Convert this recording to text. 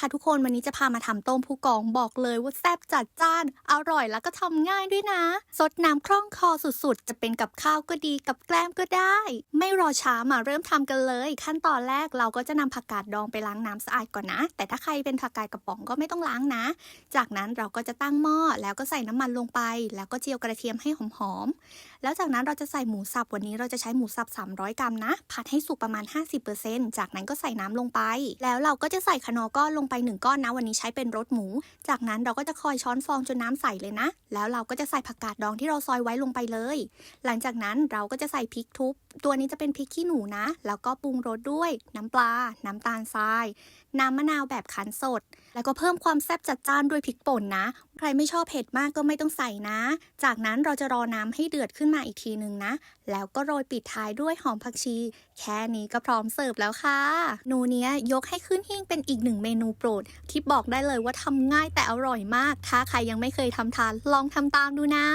นะคะทุกคนวันนี้จะพามาทำต้มผู้กองบอกเลยว่าแซ่บจัดจ้าน อร่อยแล้วก็ทำง่ายด้วยนะ สดน้ำคล่องคอสุดๆ จะเป็นกับข้าวก็ดีกับแกล้มก็ได้ ไม่รอช้ามาเริ่มทำกันเลย ขั้นตอนแรกเราก็จะนำผักกาดดองไปล้างน้ำสะอาดก่อนนะ แต่ถ้าใครเป็นผักกาดกระป๋องก็ไม่ต้องล้างนะ จากนั้นเราก็จะตั้งหม้อแล้วก็ใส่น้ำมันลงไป แล้วก็เจียวกระเทียมให้หอมๆแล้วจากนั้นเราจะใส่หมูสับวันนี้เราจะใช้หมูสับ 300 กรัมนะผัดให้สุกประมาณ 50%จากนั้นก็ใส่น้ำลงไป แล้วเราก็จะใส่คะนอก้อนลงไป 1 ก้อนนะวันนี้ใช้เป็นรสหมู จากนั้นเราก็จะคอยช้อนฟองจนน้ำใสเลยนะ แล้วเราก็จะใส่ผักกาดดองที่เราซอยไว้ลงไปเลย หลังจากนั้นเราก็จะใส่พริกทุบ ตัวนี้จะเป็นพริกขี้หนูนะ แล้วก็ปรุงรสด้วยน้ำปลา น้ำตาลทราย น้ำมะนาวแบบคั้นสด แล้วก็เพิ่มความแซ่บจัดจ้านด้วยพริกป่นนะ ใครไม่ชอบเผ็ดมากก็ไม่ต้องใส่นะ จากนั้นเราจะรอน้ำให้เดือดขึ้นมาอีกทีหนึ่งนะ แล้วก็โรยปิดท้ายด้วยหอมผักชี แค่นี้ก็พร้อมเสิร์ฟแล้วค่ะ นูเนี้ยยกให้ขึ้นหิ้งเป็นอีกหนึ่งเมนูโปรด ที่บอกได้เลยว่าทำง่ายแต่อร่อยมาก ถ้าใครยังไม่เคยทำทานลองทำตามดูนะ